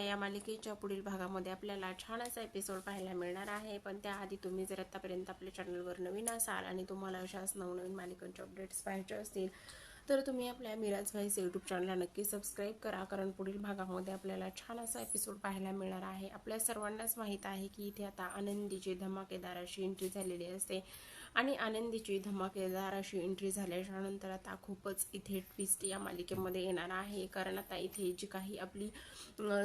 या मालिकेच्या पुढील भागामध्ये आपल्याला छान असा एपिसोड पाहायला मिळणार आहे. पण त्याआधी तुम्ही जर आतापर्यंत आपल्या चॅनलवर नवीन असाल आणि तुम्हाला अशाच नवनवीन मालिकांचे अपडेट्स पाहायचे असतील तर तुम्ही आपल्या मिराज व्हाईस यूट्यूब चॅनलला नक्की सबस्क्राईब करा. कारण पुढील भागामध्ये आपल्याला छान असा एपिसोड पाहायला मिळणार आहे. आपल्या सर्वांनाच माहीत आहे की इथे आता आनंदीची धमाकेदार अशी एंट्री झालेली असते. आणि आनंदीची धमाकेदार अशी एंट्री झाल्याच्यानंतर आता खूपच इथे ट्विस्ट या मालिकेमध्ये येणार आहे. कारण आता इथे जी काही आपली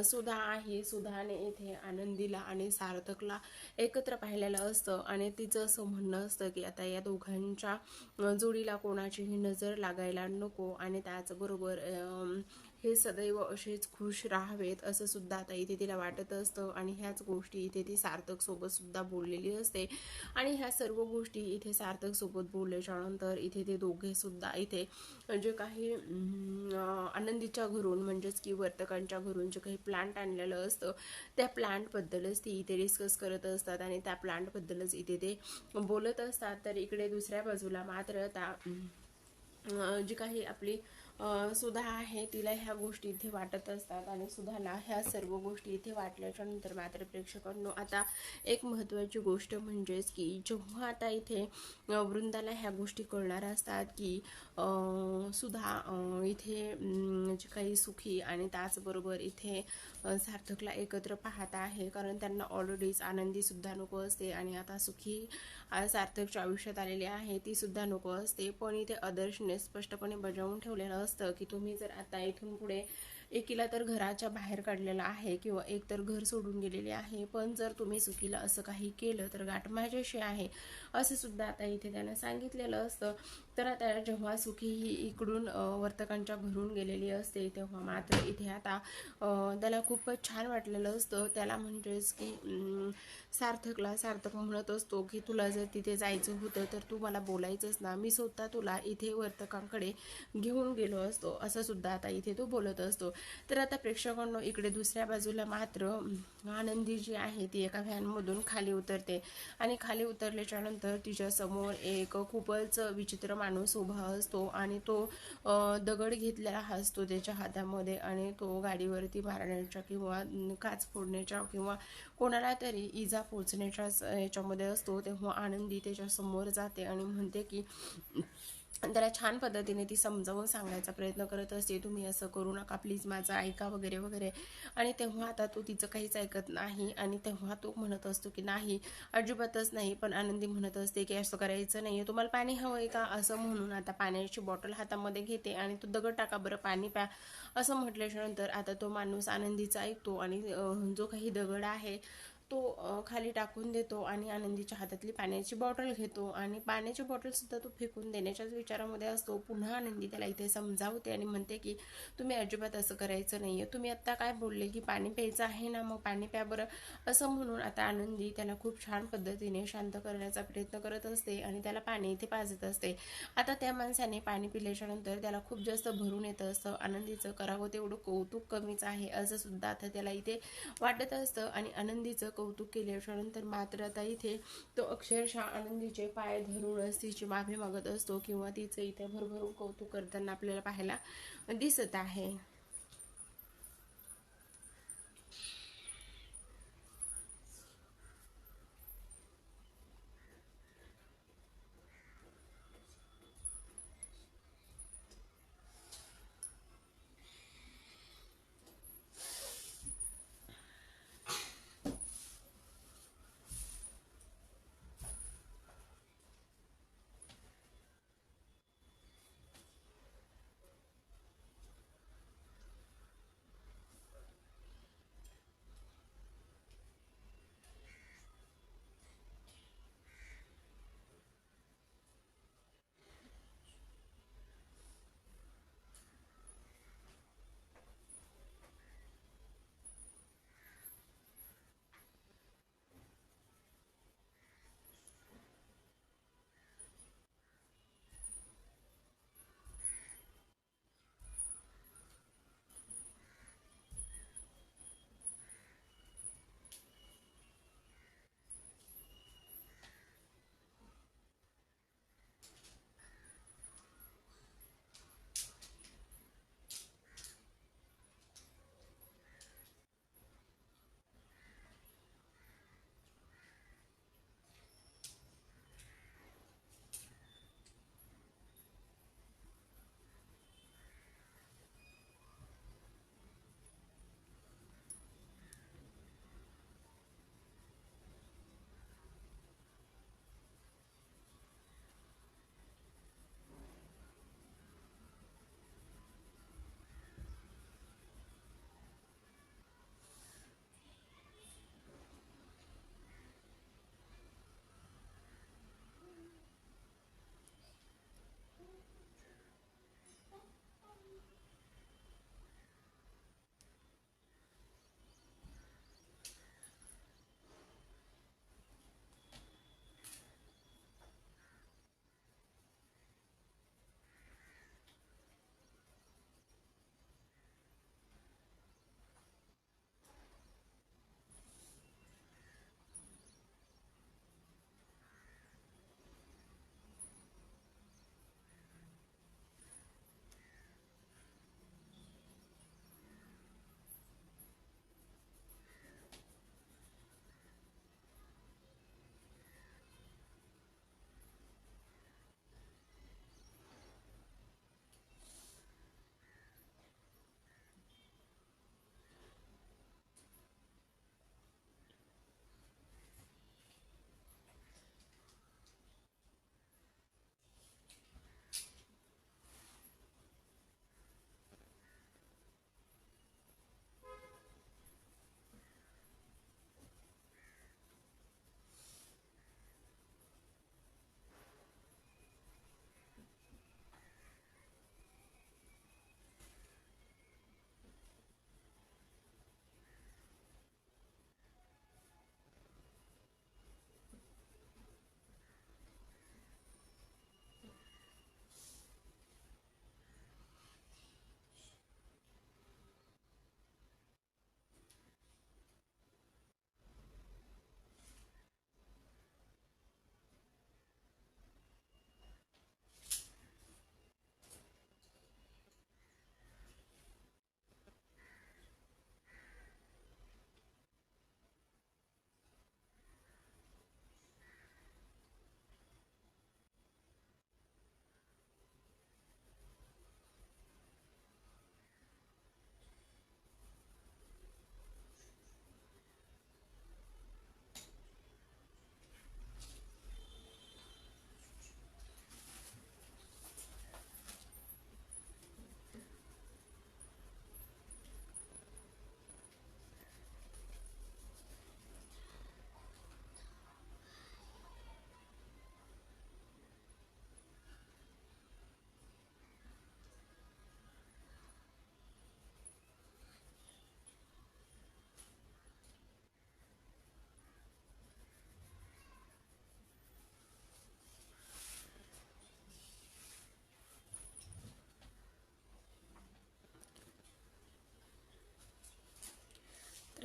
सुधा आहे सुधाने इथे आनंदीला आणि सार्थकला एकत्र पाहिलेलं असतं. आणि तिचं असं म्हणणं असतं की आता या दोघांच्या जोडीला कोणाचीही नजर लागायला नको. आणि त्याचबरोबर हे सदैव असेच खुश राहावेत असं सुद्धा आता इथे तिला वाटत असतं. आणि ह्याच गोष्टी इथे ती सार्थक सोबत सुद्धा बोललेली असते. आणि ह्या सर्व गोष्टी इथे सार्थक सोबत बोलल्याच्या नंतर इथे ते दोघे सुद्धा इथे जे काही आनंदीच्या घरून म्हणजेच की वर्तकांच्या घरून जे काही प्लांट आणलेलं असतं त्या प्लांटबद्दलच ती इथे डिस्कस करत असतात. आणि त्या प्लांटबद्दलच इथे ते बोलत असतात. तर इकडे दुसऱ्या बाजूला मात्र आता जी काही आपली सुधा आहे तिला ह्या गोष्टी इथे वाटत असतात आणि सुधाला ह्या सर्व गोष्टी इथे वाटल्याच्या नंतर मात्र प्रेक्षकांनो आता एक महत्त्वाची गोष्ट म्हणजेच की जेव्हा आता इथे वृंदाला ह्या गोष्टी कळणार असतात की सुद्धा इथे जे काही सुखी आणि त्याचबरोबर इथे सार्थकला एकत्र पाहत आहे. कारण त्यांना ऑलरेडीच आनंदी सुद्धा नको असते आणि आता सुखी सार्थकच्या आयुष्यात आलेली आहे ती सुद्धा नको असते. पण इथे आदर्शने स्पष्टपणे बजावून ठेवलेलं असतं की तुम्ही जर आता इथून पुढे एकीला तर घराच्या बाहेर काढलेला आहे किंवा एक तर घर सोडून गेलेले आहे. पण जर तुम्ही सुखीला असं काही केलं तर गाठ माझ्याशी आहे असं सुद्धा आता इथे त्यांना सांगितलेलं असतं. तर आता जेव्हा सुखी ही इकडून वर्तकांच्या घरून गेलेली असते तेव्हा मात्र इथे आता त्याला खूपच छान वाटलेलं असतं. त्याला म्हणजेच की सार्थकला सार्थक म्हणत असतो की तुला जर तिथे जायचं होतं तर तू मला बोलायचंच ना. मी स्वतः तुला इथे वर्तकांकडे घेऊन गेलो असतो. असं सुद्धा आता इथे तो बोलत असतो. तर आता प्रेक्षकांनो इकडे दुसऱ्या बाजूला मात्र आनंदी जी आहे ती एका व्हॅनमधून खाली उतरते. आणि खाली उतरल्याच्या नंतर एक खूपच विचित्र माणूस उभा असतो आणि तो दगड घेतलेला असतो त्याच्या हातामध्ये आणि तो गाडीवरती मारण्याच्या किंवा काच फोडण्याच्या किंवा कोणाला तरी इजा पोचण्याच्या याच्यामध्ये असतो. तेव्हा आनंदी त्याच्यासमोर जाते आणि म्हणते की त्याला छान पद्धतीने ती समजावून सांगायचा प्रयत्न करत असते तुम्ही असं करू नका प्लीज माझं ऐका वगैरे वगैरे. आणि तेव्हा आता तो तिचं काहीच ऐकत नाही आणि तेव्हा तो म्हणत असतो की नाही अजिबातच नाही पण आनंदी म्हणत असते की असं करायचं नाही तुम्हाला पाणी हवं आहे का? असं म्हणून आता पाण्याची बॉटल हातामध्ये घेते आणि तो दगड टाका बरं पाणी प्या असं म्हटल्याच्यानंतर आता तो माणूस आनंदीचा ऐकतो आणि जो काही दगड आहे तो खाली टाकून देतो आणि आनंदीच्या हातातली पाण्याची बॉटल घेतो आणि पाण्याची बॉटलसुद्धा तो फेकून देण्याच्याच विचारामध्ये असतो. पुन्हा आनंदी त्याला इथे समजावते आणि म्हणते की तुम्ही अजिबात असं करायचं नाही आहे तुम्ही आत्ता काय बोलले की पाणी प्यायचं आहे ना मग पाणी प्या बरं. असं म्हणून आता आनंदी त्याला खूप छान पद्धतीने शांत करण्याचा प्रयत्न करत असते आणि त्याला पाणी इथे पाजत असते. आता त्या माणसाने पाणी पिल्याच्या नंतर त्याला खूप जास्त भरून येतं असतं. आनंदीचं करावं तेवढं कौतुक कमीच आहे असं सुद्धा आता त्याला इथे वाटत असतं आणि आनंदीचं कौतुक केले नंतर मात्र आता इथे तो अक्षरशः आनंदीचे पाय धरूनच तिची माफी मागत असतो किंवा तिचं इथे भरभरून कौतुक करताना आपल्याला पाहायला दिसत आहे.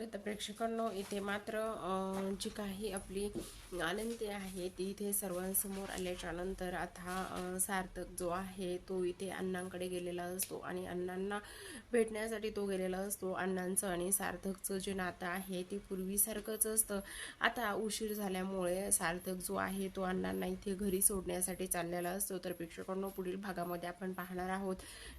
तर प्रेक्षकांनो इथे मात्र जी काही आपली आनंदी आहे ती इथे सर्वांसमोर आल्याच्यानंतर आता सार्थक जो आहे तो इथे अण्णांकडे गेलेला असतो आणि अण्णांना भेटण्यासाठी तो गेलेला असतो. अण्णांचं आणि सार्थकचं जे नातं आहे ते पूर्वीसारखंच असतं. आता उशीर झाल्यामुळे सार्थक जो आहे तो अण्णांना इथे घरी सोडण्यासाठी चाललेला असतो. तर प्रेक्षकांनो पुढील भागामध्ये आपण पाहणार आहोत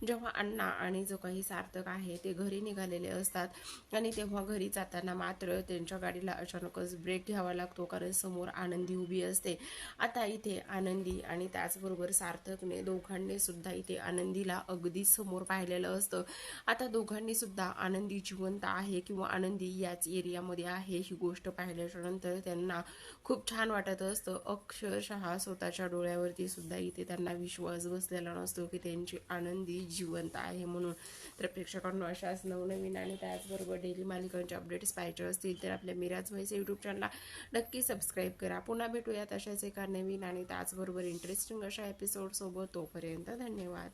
जेव्हा अण्णा आणि जो काही सार्थक आहे ते घरी निघालेले असतात. आणि तेव्हा घरी जाताना मात्र त्यांच्या गाडीला अचानकच ब्रेक घ्यावा लागतो कारण समोर आनंदी उभी असते. आता इथे आनंदी आणि त्याचबरोबर सार्थकने दोघांनी सुद्धा इथे आनंदीला अगदी समोर पाहिलेलं असतं. आता दोघांनी सुद्धा आनंदी जिवंत आहे किंवा आनंदी याच एरियामध्ये आहे ही गोष्ट पाहिल्याच्या नंतर त्यांना खूप छान वाटत असतं. अक्षरशः स्वतःच्या डोळ्यावरती सुद्धा इथे त्यांना विश्वास बसलेला नसतो की त्यांची आनंदी जिवंत आहे म्हणून. तर प्रेक्षकांना अशाच नवनवीन आणि त्याचबरोबर डेली मालिकांचे अपडेट्स पाहिजे असतील तर आपल्या मिराज व्हायचं यूट्यूब चॅनलला नक्की सबस्क्राईब करा. पुन्हा भेटूयात अशाच एका नवीन आणि त्याचबरोबर इंटरेस्टिंग अशा एपिसोडसोबत तोपर्यंत धन्यवाद.